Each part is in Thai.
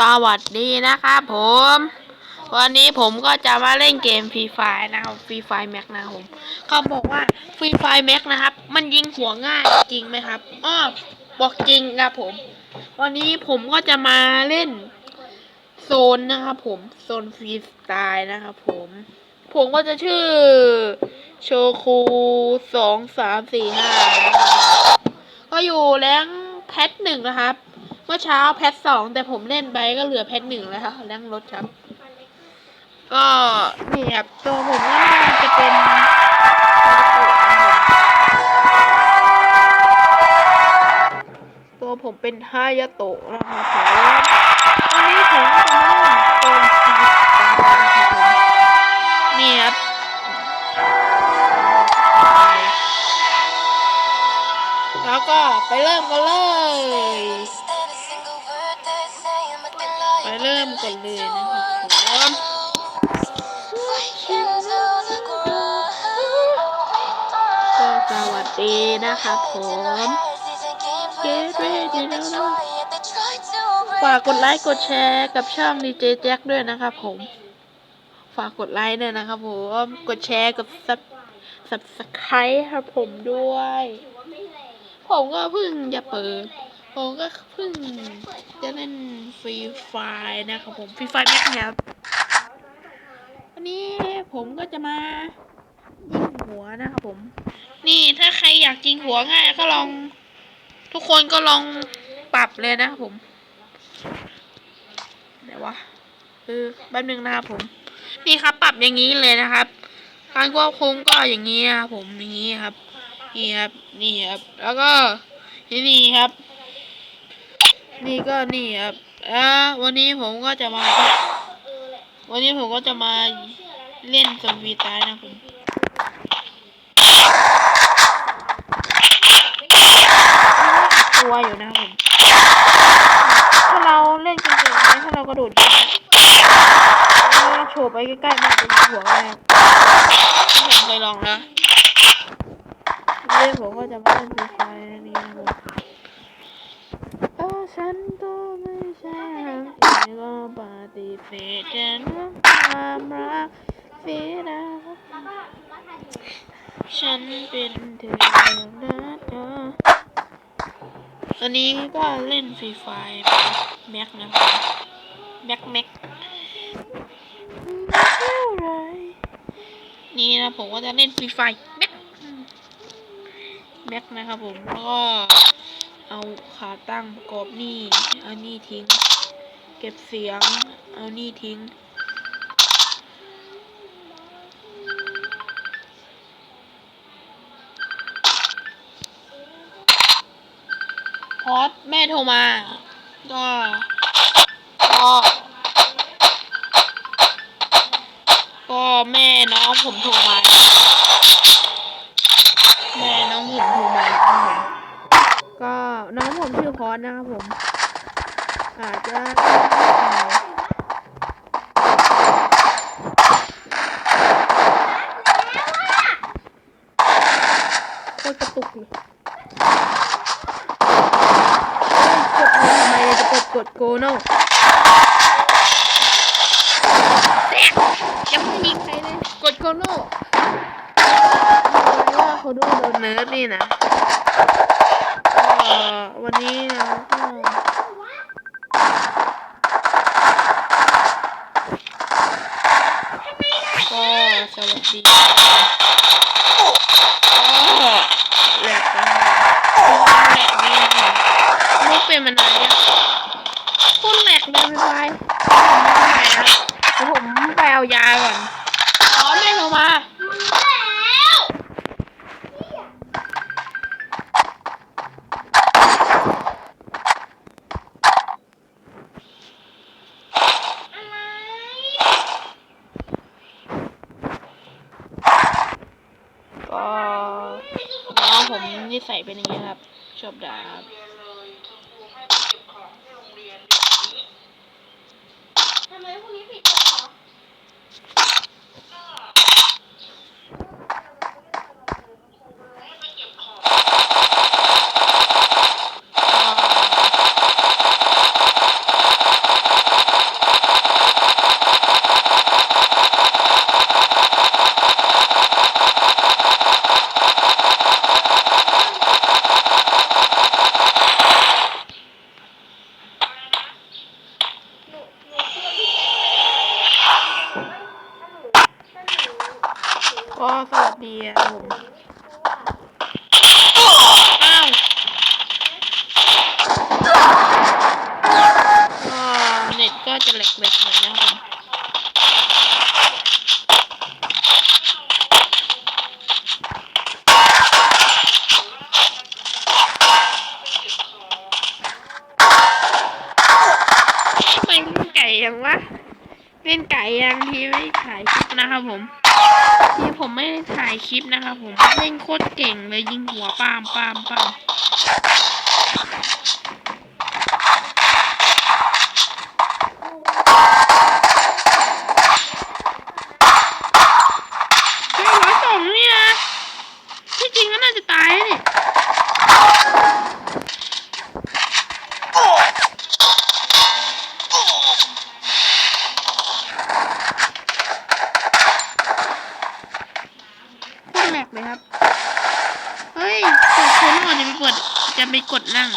สวัสดีนะครับผม วันนี้ผมก็จะมาเล่นเกมฟรีไฟนะครับฟรีไฟแม็กนะครับผมเขาบอกว่าฟรีไฟแม็กนะครับ มันยิงหัวง่ายจริงไหมครับอ้อบอกจริงครับผม วันนี้ผมก็จะมาเล่น โซนนะครับผมโซนฟรีสไตล์นะครับผม ผมก็จะชื่อโชคูสองสามสี่ห้าก็อยู่แรงแพทหนึ่งนะครับ มื่อเช้าแพทสองแต่ผมเล่นไปก็เหลือแพทหนึ่งแล้วครับแรงรถครับ ก็นี่ครับตัวผมก็จะเป็นตัวผมเป็นฮายาโตะนะครับวันนี้ผมจะมาเล่นโซนซีสาร์นะครับผมนี่ครับแล้วก็ไปเริ่มกันเลย ริ่มกันเลยนะครับผมก็สวัสดีนะครับผมฝากกดไลค์กดแชร์กับช่องดีเจแจ็คด้วยนะครับผม ฝากกดไลค์ด้วยนะครับผม กดแชร์กดซับซับสไครต์ครับผมด้วย ผมก็เพิ่งจะเปิด ผมก็เพิ่งจะเล่นฟรีไฟนะครับผมฟรีไฟแม็กครับวันนี้ผมก็จะมายิงหัวนะครับผม นี่ถ้าใครอยากยิงหัวง่ายก็ลอง ทุกคนก็ลองปรับเลยนะครับผมเดี๋ยววะเออแป๊บนึงนะครับผม นี่ครับปรับอย่างนี้เลยนะครับ การควบคุมก็อย่างนี้นะครับผมอย่างนี้ครับ นี่ครับนี่ครับ แล้วก็ที่นี่ครับ นี่ก็นี่ครับอ่าวันนี้ผมก็จะมาวันนี้ผมก็จะมาเล่นซอมบี้ตายนะผมกลัวอยู่นะครับผม ถ้าเราเล่นเก่งๆนะถ้าเรากระโดดยิงถ้าโฉบไปใกล้ๆมันจะยิงหัวแม่ผมเคยลองแล้วเล่นผมก็จะมาเล่นฟรีไฟนี่นะผมเออ ฉันก็ไม่ใช่ฮังกี้ก็ปฏิเสธแต่น้ำความรักเสียดาฉันเป็นเธอนะเธอตอนนี้ก็เล่นฟรีไฟแม็กนะครับแม็กแม็กนี่นะผมก็จะเล่นฟรีไฟแม็กแม็กนะครับผมแล้วก็ เอาขาตั้งประกอบนี่ เอานี่ทิ้ง เก็บเสียง เอานี่ทิ้ง พอดแม่โทรมา ก็ก็ก็แม่น้องผมโทรมา องผมชื่อพอสนะครับผม อาจจะโคตรกระตุกเลยเอ้ยกดเลยทำไมจะกดกดโกโน่ยังไม่มีใครเลยกดโกโน่ว่าเขาดูโดนเนิร์ดนี่นะก็ วันนี้นะก็ก็สวัสดีครับก็แหลกกันแหลกนี่ค่ะลูกเป็นมานานเนี่ยคุณแหลกเดินไปไปผมไปเอายาก่อนอ๋อไม่โทรมา ก็น้องผมนิสัยเป็นอย่างนี้ครับ ชอบด่าบทำไมพรุ่งนี้ปิดเหรอ เล็กๆหน่อยนะครับผมทำไมเล่นไก่ยังวะเล่นไก่ยังที่ไม่ถ่ายคลิปนะครับผมที่ผมไม่ได้ถ่ายคลิปนะครับผมเล่นโคตรเก่งเลยยิงหัวปามปามปามเฮ้ยร้อยสองเนี่ยนะที่จริงก็น่าจะตายแล้วนี่โคตรแหลกเลยครับ เฮ้ยเปิดโคนก่อนจะไปเปิด จะไปกดนั่ง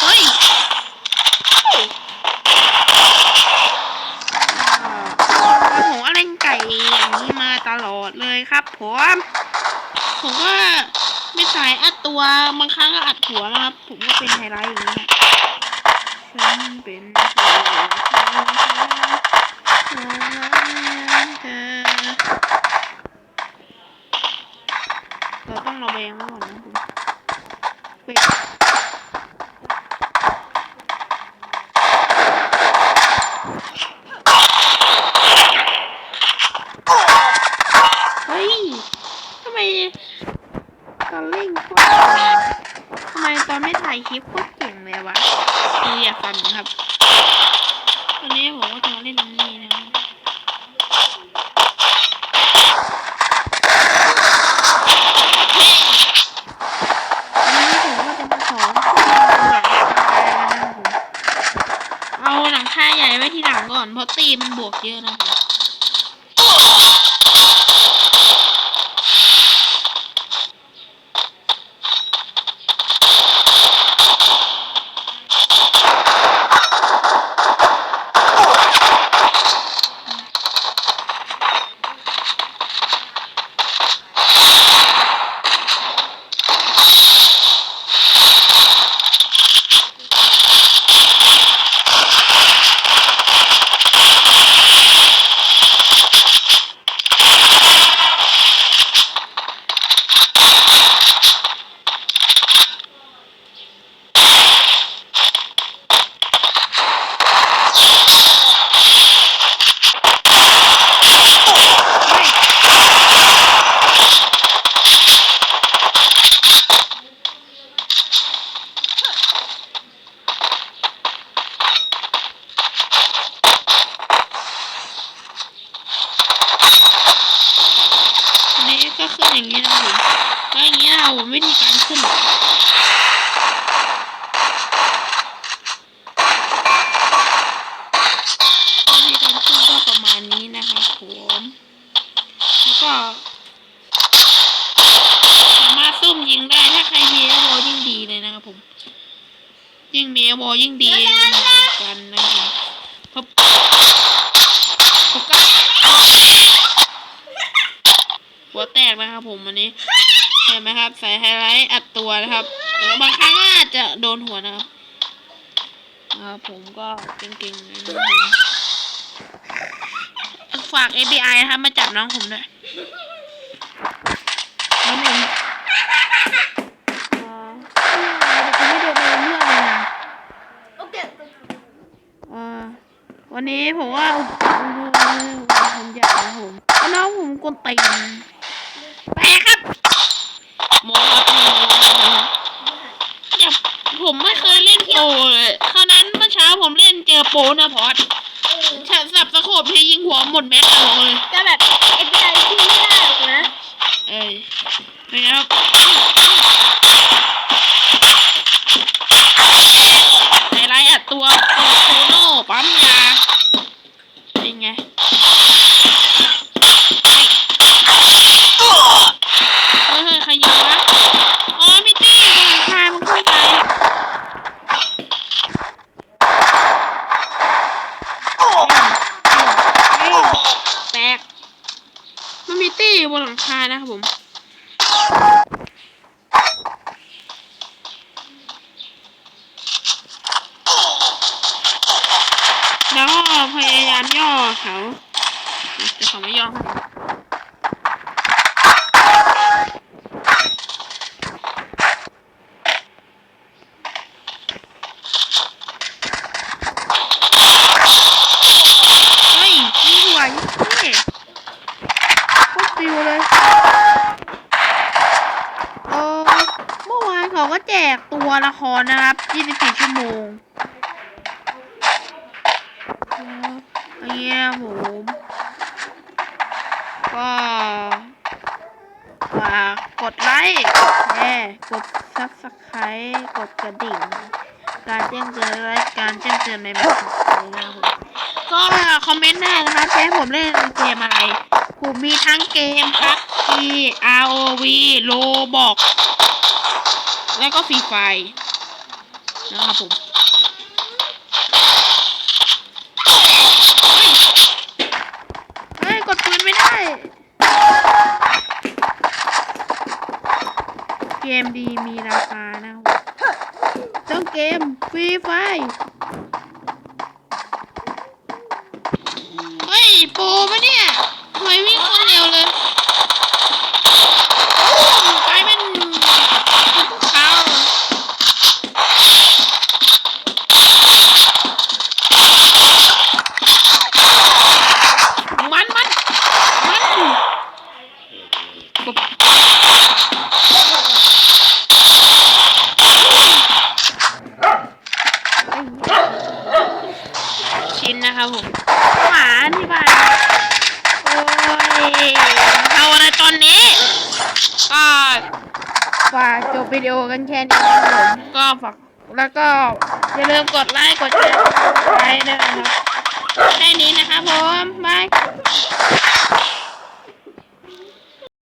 เฮ้ยอ่าผมก็เล่นไก่อย่างนี้มาตลอดเลยครับผม ผมก็ไม่สายอัดตัวบางครั้งก็อัดหัวนะครับ ผมก็เป็นไฮไลท์อย่างนี้ฮะฉันเป็นหัวเธอหัวของเธอเราต้องระแวงไว้ก่อนนะผมเว้ยเฮ้ยทำไมตอนเล่นโคตรทำไมตอนไม่ ถ่ายคลิปโคตรเก่งเลยวะคืออยากฟันครับวันนี้ผมก็จะมาเล่นนี้นะครับวันนี้ผมก็จะมาสอนเอาหลังคาใหญ่ไว้ที่หลังก่อนเพราะตีมันบวกเยอะนะครับ อันนี้ก็ขึ้นอย่างนี้นะครับผมแล้วอย่างนี้นะครับผมวิธีการขึ้น วิธีการขึ้นก็ประมาณนี้นะครับผมแล้วก็ สามารถซุ่มยิงได้ถ้าใครมีเอวอยิ่งดีเลยนะครับผม ยิ่งมีเอ วอยิ่งดีกันนะครับพราะผมก็หัวแตกนะครับผมวันนี้เห็นไหมครับใส่ไฮไลท์อัดตัวนะครับแล้วบางครั้งอาจจะโดนหัวนะครับครับผมก็เก่งๆนะครับฝาก ABI นะครับมาจับน้องผมด้วยน้องผมอ่าเดี๋ยวผมไม่เดินไปเรื่องเลยนะ โอเค อ่า วันนี้ผมว่าผมอยากนะผมแล้วน้องผมกวนตีนแปลครับโมครับโมนะครับอย่าผมไม่เคยเล่นโปรเลยคราวนั้นเมื่อเช้าผมเล่นเจอโปรนะพอดเออฉันสับสะโขบที่ยิงหัวหมดแม็กซ์เลยจะแบบเอฟบีไอที่ไม่ได้หรอกนะ เอ้ยเป็นไงครับ บนหลังคานะครับผมแล้วก็พยายามย่อเขาแต่เขาไม่ย่อครับ ตัวละครนะครับ 24 ชั่วโมงเนี่ยผมก็ฝากกดไลค์กดแชร์กดซับสไครต์กดกระดิ่ง การแจ้งเตือนและการแจ้งเตือนในแบบขอนะครับผมก็คอมเมนต์ได้นะคะแจ้ผมเล่นเกมอะไรผมมีทั้งเกมพัก P ROV Roblox แล้วก็ฟรีไฟนะครับผมเฮ้ยกดปืนไม่ได้ เกมดีมีราคานะครับต้องเกมฟรีไฟเฮ้ย โปรปะเนี่ยทำไมวิ่งคนเร็วเลยกลายเป็นเขามันมันมันปุ๊บ ชิ้นนะครับผม หมาที่บ้านโอ้ยเอาอะไรตอนนี้ ก็ฝากจบวิดีโอกันแค่นี้ครับผมก็ฝากแล้วก็อย่าลืมกดไลค์กดแชร์ไลค์ด้วยนะครับแค่นี้นะครับผมบาย